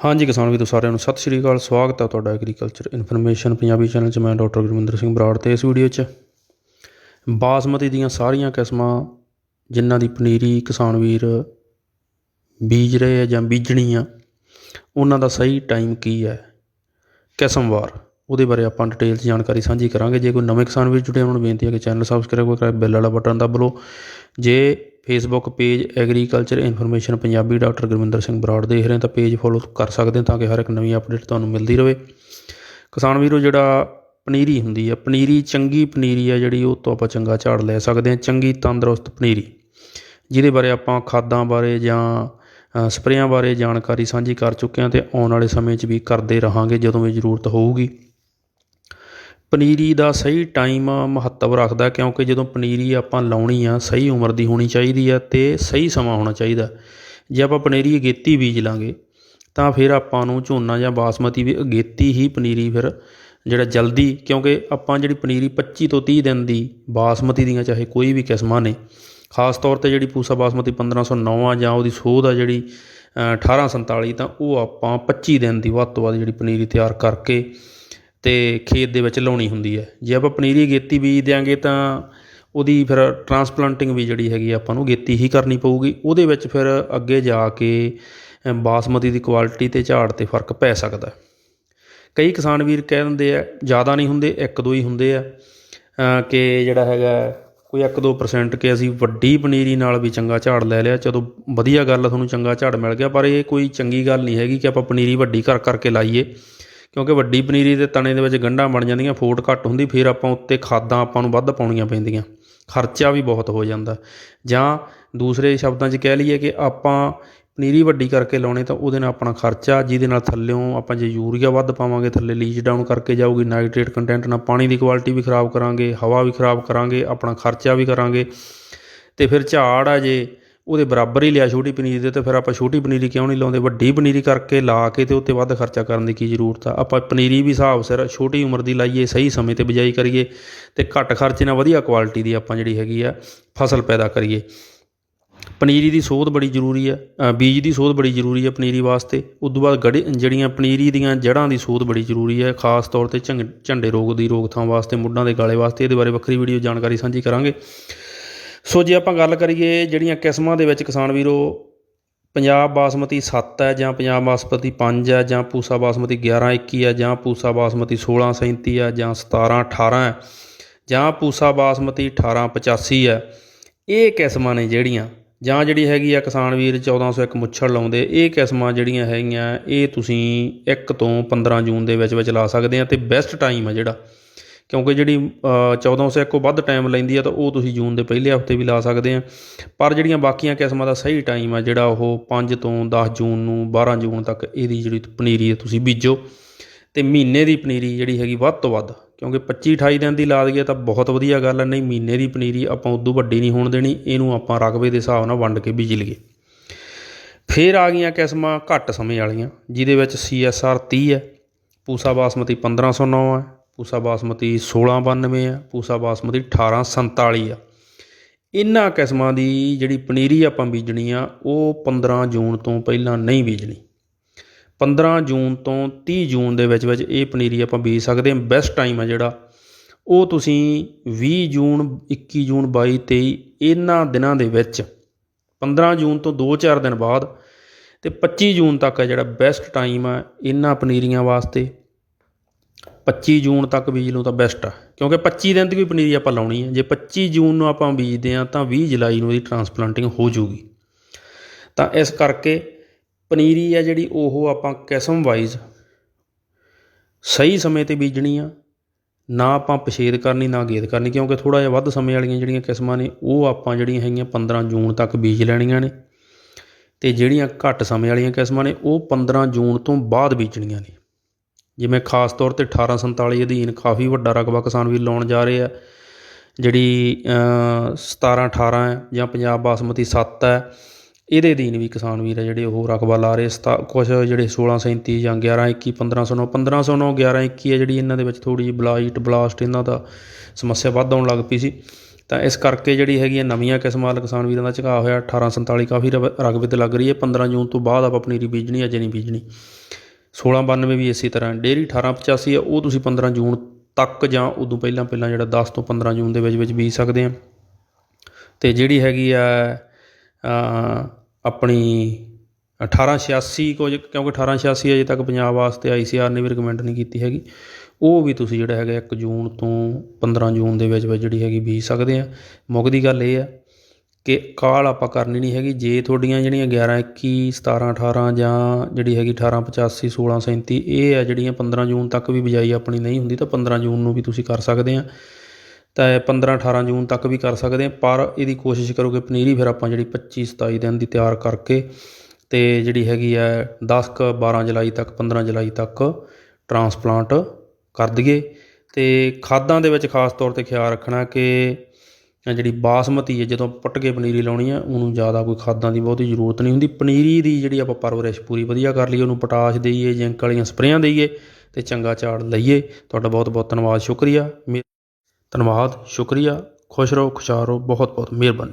ਹਾਂਜੀ ਕਿਸਾਨ ਵੀਰੋ, ਸਾਰਿਆਂ ਨੂੰ ਸਤਿ ਸ਼੍ਰੀ ਅਕਾਲ। ਸਵਾਗਤ ਹੈ ਤੁਹਾਡਾ ਐਗਰੀਕਲਚਰ ਇਨਫੋਰਮੇਸ਼ਨ ਪੰਜਾਬੀ ਚੈਨਲ 'ਚ। ਮੈਂ ਡਾਕਟਰ ਗੁਰਮਿੰਦਰ ਸਿੰਘ ਬਰਾੜ ਤੇ ਇਸ ਵੀਡੀਓ 'ਚ। ਬਾਸਮਤੀ ਦੀਆਂ ਸਾਰੀਆਂ ਕਿਸਮਾਂ ਜਿਨ੍ਹਾਂ ਦੀ ਪਨੀਰੀ ਕਿਸਾਨ ਵੀਰ ਬੀਜ ਰਹੇ ਆ ਜਾਂ ਬੀਜਣੀ ਆ, ਉਹਨਾਂ ਦਾ ਸਹੀ ਟਾਈਮ ਕੀ ਹੈ? ਕਿਸਮਵਾਰ ਉਹਦੇ ਬਾਰੇ ਆਪਾਂ ਡਿਟੇਲ 'ਚ ਜਾਣਕਾਰੀ ਸਾਂਝੀ ਕਰਾਂਗੇ। ਜੇ ਕੋਈ ਨਵੇਂ ਕਿਸਾਨ ਵੀਰ ਜੁੜੇ ਉਹਨਾਂ ਨੂੰ ਬੇਨਤੀ ਹੈ ਕਿ ਚੈਨਲ ਸਬਸਕ੍ਰਾਈਬ ਕਰੇ ਬਿੱਲ ਵਾਲਾ ਬਟਨ ਦਬ ਲਓ। ਜੇ Facebook page agriculture information Punjabi doctor Gurvinder Singh Brar ਦੇਖ ਰਹੇ ਤਾਂ ਪੇਜ ਫੋਲੋ ਕਰ ਸਕਦੇ ਹੋ ਤਾਂ ਕਿ ਹਰ ਇੱਕ ਨਵੀਂ ਅਪਡੇਟ ਤੁਹਾਨੂੰ ਮਿਲਦੀ ਰਹੇ। ਕਿਸਾਨ ਵੀਰੋ, ਜਿਹੜਾ ਪਨੀਰੀ ਹੁੰਦੀ ਆ, ਪਨੀਰੀ ਚੰਗੀ ਪਨੀਰੀ ਆ ਜਿਹੜੀ, ਉਹ ਤੋਂ ਆਪਾਂ ਚੰਗਾ ਝਾੜ ਲੈ ਸਕਦੇ ਹਾਂ, ਚੰਗੀ ਤੰਦਰੁਸਤ ਪਨੀਰੀ। ਜਿਹਦੇ ਬਾਰੇ ਆਪਾਂ ਖਾਦਾਂ ਬਾਰੇ ਜਾਂ ਸਪਰੇਆਂ ਬਾਰੇ ਜਾਣਕਾਰੀ ਸਾਂਝੀ ਕਰ ਚੁੱਕੇ ਹਾਂ ਤੇ ਆਉਣ ਵਾਲੇ ਸਮੇਂ 'ਚ ਵੀ ਕਰਦੇ ਰਹਾਂਗੇ, ਜਦੋਂ ਵੀ ਜ਼ਰੂਰਤ ਹੋਊਗੀ। ਪਨੀਰੀ ਦਾ ਸਹੀ ਟਾਈਮ ਮਹੱਤਵ ਰੱਖਦਾ ਕਿਉਂਕਿ ਜਦੋਂ ਪਨੀਰੀ ਆਪਾਂ ਲਾਉਣੀ ਆ ਸਹੀ ਉਮਰ ਦੀ ਹੋਣੀ ਚਾਹੀਦੀ ਆ ਅਤੇ ਸਹੀ ਸਮਾਂ ਹੋਣਾ ਚਾਹੀਦਾ ਜੇ ਆਪਾਂ ਪਨੀਰੀ ਅਗੇਤੀ ਬੀਜ ਲਾਂਗੇ ਤਾਂ ਫਿਰ ਆਪਾਂ ਨੂੰ ਝੋਨਾ ਜਾਂ ਬਾਸਮਤੀ ਵੀ ਅਗੇਤੀ ਹੀ ਪਨੀਰੀ ਫਿਰ ਜਿਹੜਾ ਜਲਦੀ ਕਿਉਂਕਿ ਆਪਾਂ ਜਿਹੜੀ ਪਨੀਰੀ 25 ਤੋਂ 30 ਦਿਨ ਦੀ ਬਾਸਮਤੀ ਦੀਆਂ ਚਾਹੇ ਕੋਈ ਵੀ ਕਿਸਮਾਂ ਨੇ ਖਾਸ ਤੌਰ ਤੇ ਜਿਹੜੀ ਪੂਸਾ ਬਾਸਮਤੀ 1509 ਆ ਜਾਂ ਉਹਦੀ ਸੋਧ ਆ ਜਿਹੜੀ ਅ, 1847 ਤਾਂ ਉਹ ਆਪਾਂ 25 ਦਿਨ ਦੀ ਵੱਧ ਤੋਂ ਵੱਧ ਜਿਹੜੀ ਪਨੀਰੀ ਤਿਆਰ ਕਰਕੇ ਅਤੇ ਖੇਤ ਦੇ ਵਿੱਚ ਲਾਉਣੀ ਹੁੰਦੀ ਹੈ। ਜੇ ਆਪਾਂ ਪਨੀਰੀ ਗੇਤੀ ਬੀਜ ਦਿਆਂਗੇ ਤਾਂ ਉਹਦੀ ਫਿਰ ਟਰਾਂਸਪਲਾਂਟਿੰਗ ਵੀ ਜਿਹੜੀ ਹੈਗੀ ਆਪਾਂ ਨੂੰ ਗੇਤੀ ਹੀ ਕਰਨੀ ਪਊਗੀ। ਉਹਦੇ ਵਿੱਚ ਫਿਰ ਅੱਗੇ ਜਾ ਕੇ ਬਾਸਮਤੀ ਦੀ ਕੁਆਲਿਟੀ ਅਤੇ ਝਾੜ ਤੇ ਫ਼ਰਕ ਪੈ ਸਕਦਾ ਕਈ ਕਿਸਾਨ ਵੀਰ ਕਹਿ ਦਿੰਦੇ ਆ, ਜ਼ਿਆਦਾ ਨਹੀਂ ਹੁੰਦੇ, ਇੱਕ ਦੋ ਹੀ ਹੁੰਦੇ ਆ। ਕਿ ਜਿਹੜਾ ਹੈਗਾ, ਕੋਈ 1-2% ਕਿ ਅਸੀਂ ਵੱਡੀ ਪਨੀਰੀ ਨਾਲ ਵੀ ਚੰਗਾ ਝਾੜ ਲੈ ਲਿਆ, ਚਲੋ ਵਧੀਆ ਗੱਲ ਤੁਹਾਨੂੰ ਚੰਗਾ ਝਾੜ ਮਿਲ ਗਿਆ, ਪਰ ਇਹ ਕੋਈ ਚੰਗੀ ਗੱਲ ਨਹੀਂ ਹੈਗੀ ਕਿ ਆਪਾਂ ਪਨੀਰੀ ਵੱਡੀ ਕਰ ਕਰਕੇ ਲਾਈਏ। ਕਿਉਂਕਿ ਵੱਡੀ ਪਨੀਰੀ ਦੇ ਤਣੇ ਦੇ ਵਿੱਚ ਗੰਢਾਂ ਬਣ ਜਾਂਦੀਆਂ, ਫੋਟ ਘੱਟ ਹੁੰਦੀ, ਫਿਰ ਆਪਾਂ ਉੱਤੇ ਖਾਦਾਂ ਆਪਾਂ ਨੂੰ ਵੱਧ ਪਾਉਣੀਆਂ ਪੈਂਦੀਆਂ। ਖਰਚਾ ਵੀ ਬਹੁਤ ਹੋ ਜਾਂਦਾ। ਜਾਂ ਦੂਸਰੇ ਸ਼ਬਦਾਂ 'ਚ ਕਹਿ ਲਈਏ ਕਿ ਆਪਾਂ ਪਨੀਰੀ ਵੱਡੀ ਕਰਕੇ ਲਾਉਣੇ ਤਾਂ ਉਹਦੇ ਨਾਲ ਆਪਣਾ ਖਰਚਾ, ਜਿਹਦੇ ਨਾਲ ਥੱਲਿਓਂ ਆਪਾਂ ਜੇ ਯੂਰੀਆ ਵੱਧ ਪਾਵਾਂਗੇ, ਥੱਲੇ ਲੀਚ ਡਾਊਨ ਕਰਕੇ ਜਾਊਗੀ, ਨਾਈਟ੍ਰੇਟ ਕੰਟੈਂਟ ਨਾਲ ਪਾਣੀ ਦੀ ਕੁਆਲਿਟੀ ਵੀ ਖਰਾਬ ਕਰਾਂਗੇ, ਹਵਾ ਵੀ ਖਰਾਬ ਕਰਾਂਗੇ, ਆਪਣਾ ਖਰਚਾ ਵੀ ਕਰਾਂਗੇ। ਤੇ ਫਿਰ ਝਾੜ ਆ ਜੇ ਉਹਦੇ ਬਰਾਬਰ ਹੀ ਲਿਆ ਛੋਟੀ ਪਨੀਰੀ ਦੇ ਤੇ ਫਿਰ ਆਪਾਂ ਛੋਟੀ ਪਨੀਰੀ ਕਿਉਂ ਨਹੀਂ ਲਾਉਂਦੇ? ਵੱਡੀ ਪਨੀਰੀ ਕਰਕੇ ਲਾ ਕੇ ਤੇ ਉੱਤੇ ਵੱਧ ਖਰਚਾ ਕਰਨ ਦੀ ਕੀ ਜ਼ਰੂਰਤ ਆ? ਆਪਾਂ ਪਨੀਰੀ ਵੀ ਹਿਸਾਬ ਸਿਰ ਛੋਟੀ ਉਮਰ ਦੀ ਲਾਈਏ, ਸਹੀ ਸਮੇਂ ਤੇ ਬਿਜਾਈ ਕਰੀਏ ਤੇ ਘੱਟ ਖਰਚੇ ਨਾਲ ਵਧੀਆ ਕੁਆਲਿਟੀ ਦੀ ਆਪਾਂ ਜਿਹੜੀ ਹੈਗੀ ਆ ਫਸਲ ਪੈਦਾ ਕਰੀਏ। ਪਨੀਰੀ ਦੀ ਸੋਧ ਬੜੀ ਜ਼ਰੂਰੀ ਆ ਬੀਜ ਦੀ ਸੋਧ ਬੜੀ ਜ਼ਰੂਰੀ ਆ ਪਨੀਰੀ ਵਾਸਤੇ। ਉਸ ਤੋਂ ਬਾਅਦ ਗੜੇ, ਜਿਹੜੀਆਂ ਪਨੀਰੀ ਦੀਆਂ ਜੜ੍ਹਾਂ ਦੀ ਸੋਧ ਬੜੀ ਜ਼ਰੂਰੀ ਹੈ ਖਾਸ ਤੌਰ ਤੇ ਝੰਗ, ਝੰਡੇ ਰੋਗ ਦੀ ਰੋਕਥਾਮ ਵਾਸਤੇ, ਮੁੱਢਾਂ ਦੇ ਗਾਲੇ ਵਾਸਤੇ। ਇਹਦੇ ਬਾਰੇ ਵੱਖਰੀ ਵੀਡੀਓ ਜਾਣਕਾਰੀ ਸਾਂਝੀ ਕਰਾਂਗੇ। ਸੋ ਜੇ ਆਪਾਂ ਗੱਲ ਕਰੀਏ ਜਿਹੜੀਆਂ ਕਿਸਮਾਂ ਦੇ ਵਿੱਚ ਕਿਸਾਨ ਵੀਰੋ, ਪੰਜਾਬ ਬਾਸਮਤੀ 7 ਹੈ ਜਾਂ ਪੰਜਾਬ ਬਾਸਮਤੀ 5 ਹੈ ਜਾਂ ਪੂਸਾ ਬਾਸਮਤੀ 11 21 ਹੈ ਜਾਂ ਪੂਸਾ ਬਾਸਮਤੀ 16 37 ਹੈ ਜਾਂ 17 18 ਹੈ ਜਾਂ ਪੂਸਾ ਬਾਸਮਤੀ 18 85 ਹੈ, ਇਹ ਕਿਸਮਾਂ ਨੇ ਜਿਹੜੀਆਂ। ਜਾਂ ਜਿਹੜੀ ਹੈਗੀ ਆ ਕਿਸਾਨ ਵੀਰ 1401 ਮੁੱਛੜ ਲਾਉਂਦੇ, ਇਹ ਕਿਸਮਾਂ ਜਿਹੜੀਆਂ ਹੈਗੀਆਂ, ਇਹ ਤੁਸੀਂ 1 ਤੋਂ 15 ਜੂਨ ਦੇ ਵਿੱਚ ਵਿੱਚ ਲਾ ਸਕਦੇ ਆ ਤੇ ਬੈਸਟ ਟਾਈਮ ਆ ਜਿਹੜਾ। ਕਿਉਂਕਿ ਜਿਹੜੀ ਅ, 1401 ਤੋਂ ਵੱਧ ਟਾਈਮ ਲੈਂਦੀ ਆ ਤਾਂ ਉਹ ਤੁਸੀਂ ਜੂਨ ਦੇ ਪਹਿਲੇ ਹਫ਼ਤੇ ਵੀ ਲਾ ਸਕਦੇ ਆ। ਪਰ ਜਿਹੜੀਆਂ ਬਾਕੀਆਂ ਕਿਸਮਾਂ ਦਾ ਸਹੀ ਟਾਈਮ ਆ ਜਿਹੜਾ ਉਹ 5 ਤੋਂ 10 ਜੂਨ ਨੂੰ 12 ਜੂਨ ਤੱਕ ਇਹਦੀ ਜਿਹੜੀ ਪਨੀਰੀ ਆ ਤੁਸੀਂ ਬੀਜੋ। ਤੇ ਮਹੀਨੇ ਦੀ ਪਨੀਰੀ ਜਿਹੜੀ ਹੈਗੀ ਵੱਧ ਤੋਂ ਵੱਧ ਕਿਉਂਕਿ 25 28 ਦਿਨ ਦੀ ਲਾ ਦਈਏ ਤਾਂ ਬਹੁਤ ਵਧੀਆ ਗੱਲ ਹੈ ਨਹੀਂ ਮਹੀਨੇ ਦੀ ਪਨੀਰੀ ਆਪਾਂ ਉਦੋਂ ਵੱਡੀ ਨਹੀਂ ਹੋਣ ਦੇਣੀ ਇਹਨੂੰ ਆਪਾਂ ਰਕਬੇ ਦੇ ਹਿਸਾਬ ਨਾਲ ਵੰਡ ਕੇ ਬੀਜ ਲਈਏ। ਫਿਰ ਆ ਗਈਆਂ ਕਿਸਮਾਂ ਘੱਟ ਸਮੇਂ ਵਾਲੀਆਂ ਜਿਹਦੇ ਵਿੱਚ CSR 30 ਹੈ ਪੂਸਾ ਬਾਸਮਤੀ 1509 ਹੈ ਪੂਸਾ ਬਾਸਮਤੀ 1692 ਆ, ਪੂਸਾ ਬਾਸਮਤੀ 1847 ਆ। ਇਹਨਾਂ ਕਿਸਮਾਂ ਦੀ ਜਿਹੜੀ ਪਨੀਰੀ ਆਪਾਂ ਬੀਜਣੀ ਆ, ਉਹ 15 ਜੂਨ ਤੋਂ ਪਹਿਲਾਂ ਨਹੀਂ ਬੀਜਣੀ। 15 ਜੂਨ ਤੋਂ 30 ਜੂਨ ਦੇ ਵਿੱਚ ਵਿੱਚ ਇਹ ਪਨੀਰੀ ਆਪਾਂ ਬੀਜ ਸਕਦੇ ਹਾਂ ਬੈਸਟ ਟਾਈਮ ਆ ਜਿਹੜਾ। ਉਹ ਤੁਸੀਂ 20 ਜੂਨ 21 ਜੂਨ 22 23 ਇਹਨਾਂ ਦਿਨਾਂ ਦੇ ਵਿੱਚ 15 ਜੂਨ ਤੋਂ 2-4 ਦਿਨ ਬਾਅਦ ਤੇ 25 ਜੂਨ ਤੱਕ ਹੈ ਜਿਹੜਾ ਬੈਸਟ ਟਾਈਮ ਆ ਇਹਨਾਂ ਪਨੀਰੀਆਂ ਵਾਸਤੇ। 25 ਜੂਨ ਤੱਕ ਬੀਜ ਲਓ ਤਾਂ ਬੈਸਟ ਆ। ਕਿਉਂਕਿ 25 ਦਿਨ ਦੀ ਵੀ ਪਨੀਰੀ ਆਪਾਂ ਲਾਉਣੀ ਹੈ ਜੇ 25 ਜੂਨ ਨੂੰ ਆਪਾਂ ਬੀਜਦੇ ਆ ਤਾਂ 20 ਜੁਲਾਈ ਨੂੰ ਇਹਦੀ ਟਰਾਂਸਪਲਾਂਟਿੰਗ ਹੋ ਜੂਗੀ ਤਾਂ ਇਸ ਕਰਕੇ ਪਨੀਰੀ ਆ ਜਿਹੜੀ, ਉਹ ਆਪਾਂ ਕਿਸਮ ਵਾਈਜ਼ ਸਹੀ ਸਮੇਂ ਤੇ ਬੀਜਣੀ ਆ। ਨਾ ਆਪਾਂ ਪਛੇਦ ਕਰਨੀ, ਨਾ ਗੇਦ ਕਰਨੀ, ਕਿਉਂਕਿ ਥੋੜਾ ਜਿਹਾ ਵੱਧ ਸਮੇਂ ਵਾਲੀਆਂ ਜਿਹੜੀਆਂ ਕਿਸਮਾਂ ਨੇ, ਉਹ ਆਪਾਂ ਜਿਹੜੀਆਂ ਹੈਗੀਆਂ 15 ਜੂਨ ਤੱਕ ਬੀਜ ਲੈਣੀਆਂ ਨੇ। ਤੇ ਜਿਹੜੀਆਂ ਘੱਟ ਸਮੇਂ ਵਾਲੀਆਂ ਕਿਸਮਾਂ ਨੇ, ਉਹ 15 ਜੂਨ ਤੋਂ ਬਾਅਦ ਬੀਜਣੀਆਂ ਨੇ। ਜਿਵੇਂ ਖਾਸ ਤੌਰ ਤੇ 1847 ਅਧੀਨ ਕਾਫੀ ਵੱਡਾ ਰਕਬਾ ਕਿਸਾਨ ਵੀਰ ਲਾਉਣ ਜਾ ਰਹੇ ਆ ਜਿਹੜੀ ਅ, 17 18 ਜਾਂ ਪੰਜਾਬ ਬਾਸਮਤੀ 7 ਹੈ ਇਹਦੇ ਅਧੀਨ ਵੀ ਕਿਸਾਨ ਵੀਰ ਆ ਜਿਹੜੇ ਉਹ ਰਕਬਾ ਲਾ ਰਹੇ ਸਤਾ ਕੁਛ ਜਿਹੜੇ 16 37 ਜਾਂ 11 21 1509 1509 11 21 ਹੈ ਜਿਹੜੀ ਇਹਨਾਂ ਦੇ ਵਿੱਚ ਥੋੜੀ ਜਿਹੀ ਬਲਾਈਟ ਬਲਾਸਟ ਇਹਨਾਂ ਦਾ ਸਮੱਸਿਆ ਵੱਧ ਆਉਣ ਲੱਗ ਪਈ ਸੀ। ਤਾਂ ਇਸ ਕਰਕੇ ਜਿਹੜੀ ਹੈਗੀ ਹੈ ਨਵੀਆਂ ਕਿਸਮਾਂ ਵੱਲ ਕਿਸਾਨ ਵੀਰਾਂ ਦਾ ਝੁਕਾਅ ਹੋਇਆ 1847 ਕਾਫੀ ਰਵ- ਰਗਬੇ ਤੇ ਲੱਗ ਰਹੀ ਹੈ 15 ਜੂਨ ਤੋਂ ਬਾਅਦ ਆਪਾਂ ਪਨੀਰੀ ਬੀਜਣੀ ਅਜੇ ਨਹੀਂ ਬੀਜਣੀ। 1692 ਵੀ ਇਸੇ ਤਰ੍ਹਾਂ ਡੇਅਰੀ ਅਠਾਰਾਂ ਪਚਾਸੀ ਆ ਉਹ ਤੁਸੀਂ 15 ਜੂਨ ਤੱਕ ਜਾਂ ਉਦੋਂ ਪਹਿਲਾਂ ਪਹਿਲਾਂ ਜਿਹੜਾ ਦਸ ਤੋਂ 15 ਜੂਨ ਦੇ ਵਿੱਚ ਵਿੱਚ ਬੀਜ ਸਕਦੇ ਆ ਤੇ ਜਿਹੜੀ ਹੈਗੀ ਆ ਅ, ਆਪਣੀ 1886 ਕੁਝ ਕਿਉਂਕਿ 1886 ਅਜੇ ਤੱਕ ਪੰਜਾਬ ਵਾਸਤੇ ਆਈਸੀਆਰ ਨੇ ਵੀ ਰਿਕਮੈਂਡ ਨਹੀਂ ਕੀਤੀ ਹੈਗੀ। ਉਹ ਵੀ ਤੁਸੀਂ ਜਿਹੜਾ ਹੈਗਾ 1 ਜੂਨ ਤੋਂ 15 ਜੂਨ ਦੇ ਵਿੱਚ ਵਿੱਚ ਜਿਹੜੀ ਹੈਗੀ ਬੀਜ ਸਕਦੇ ਆ ਮੁੱਕਦੀ ਗੱਲ ਇਹ ਆ ਕਿ ਕਾਲ ਆਪਾਂ ਕਰਨੀ ਨਹੀਂ ਹੈਗੀ। ਜੇ ਤੁਹਾਡੀਆਂ ਜਿਹੜੀਆਂ 11 21 17 18 ਜਾਂ ਜਿਹੜੀ ਹੈਗੀ 18 85 16 37 ਇਹ ਆ ਜਿਹੜੀਆਂ 15 ਜੂਨ ਤੱਕ ਵੀ ਬਿਜਾਈ ਆਪਣੀ ਨਹੀਂ ਹੁੰਦੀ, ਤਾਂ 15 ਜੂਨ ਨੂੰ ਵੀ ਤੁਸੀਂ ਕਰ ਸਕਦੇ ਆ। ਤਾਂ ਇਹ 15 18 ਜੂਨ ਤੱਕ ਵੀ ਕਰ ਸਕਦੇ ਆ, ਪਰ ਇਹਦੀ ਕੋਸ਼ਿਸ਼ ਕਰੋ ਕਿ ਪਨੀਰੀ ਫਿਰ ਆਪਾਂ ਜਿਹੜੀ 25 27 ਦਿਨ ਦੀ ਤਿਆਰ ਕਰਕੇ ਤੇ ਜਿਹੜੀ ਹੈਗੀ ਆ 10 ਕ 12 ਜੁਲਾਈ ਤੱਕ 15 ਜੁਲਾਈ ਤੱਕ ਟਰਾਂਸਪਲਾਂਟ ਕਰ ਦਈਏ। ਤੇ ਖਾਦਾਂ ਦੇ ਵਿੱਚ ਖਾਸ ਤੌਰ ਤੇ ਖਿਆਲ ਰੱਖਣਾ ਕਿ ਜਾਂ ਜਿਹੜੀ ਬਾਸਮਤੀ ਹੈ, ਜਦੋਂ ਪੁੱਟ ਕੇ ਪਨੀਰੀ ਲਾਉਣੀ ਆ, ਉਹਨੂੰ ਜ਼ਿਆਦਾ ਕੋਈ ਖਾਦਾਂ ਦੀ ਬਹੁਤੀ ਜ਼ਰੂਰਤ ਨਹੀਂ ਹੁੰਦੀ। ਪਨੀਰੀ ਦੀ ਜਿਹੜੀ ਆਪਾਂ ਪਰਵਰਿਸ਼ ਪੂਰੀ ਵਧੀਆ ਕਰ ਲਈਏ, ਉਹਨੂੰ ਪੋਟਾਸ਼ ਦੇਈਏ ਜਿੰਕ ਵਾਲੀਆਂ ਸਪਰੇਆਂ ਦੇਈਏ ਤੇ ਚੰਗਾ ਝਾੜ ਲਈਏ। ਤੁਹਾਡਾ ਬਹੁਤ ਬਹੁਤ ਧੰਨਵਾਦ, ਸ਼ੁਕਰੀਆ। ਮੇ- ਧੰਨਵਾਦ, ਸ਼ੁਕਰੀਆ। ਖੁਸ਼ ਰਹੋ, ਖੁਸ਼ਹਾਲ ਰਹੋ। ਬਹੁਤ ਬਹੁਤ ਮਿਹਰਬਾਨੀ।